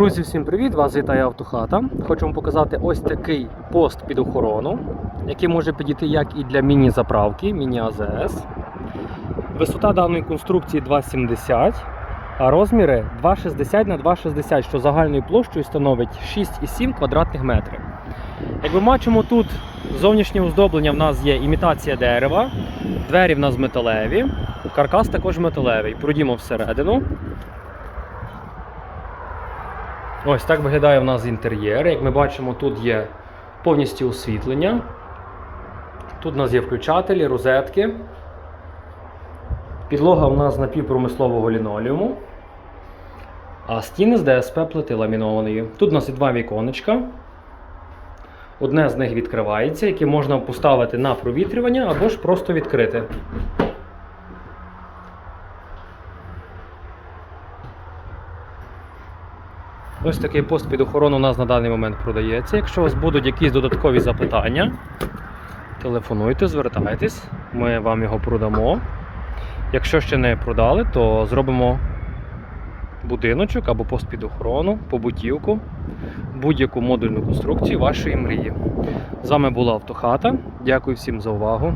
Друзі, всім привіт! Вас вітає Автохата. Хочу вам показати ось такий пост під охорону, який може підійти як і для міні-заправки, міні-АЗС. Висота даної конструкції 2,70, а розміри 2,60 на 2,60, що загальною площею становить 6,7 квадратних метрів. Як ми бачимо, тут зовнішнє оздоблення в нас є імітація дерева, двері в нас металеві, каркас також металевий. Пройдімо всередину. Ось так виглядає в нас інтер'єр. Як ми бачимо, тут є повністю освітлення. Тут у нас є включателі, розетки. Підлога у нас напівпромислового лінолеуму. А стіни з ДСП плити ламінованої. Тут у нас є два віконечка. Одне з них відкривається, яке можна поставити на провітрювання або ж просто відкрити. Ось такий пост під охорону у нас на даний момент продається. Якщо у вас будуть якісь додаткові запитання, телефонуйте, звертайтесь, ми вам його продамо. Якщо ще не продали, то зробимо будиночок або пост під охорону, побутівку, будь-яку модульну конструкцію вашої мрії. З вами була Автохата. Дякую всім за увагу.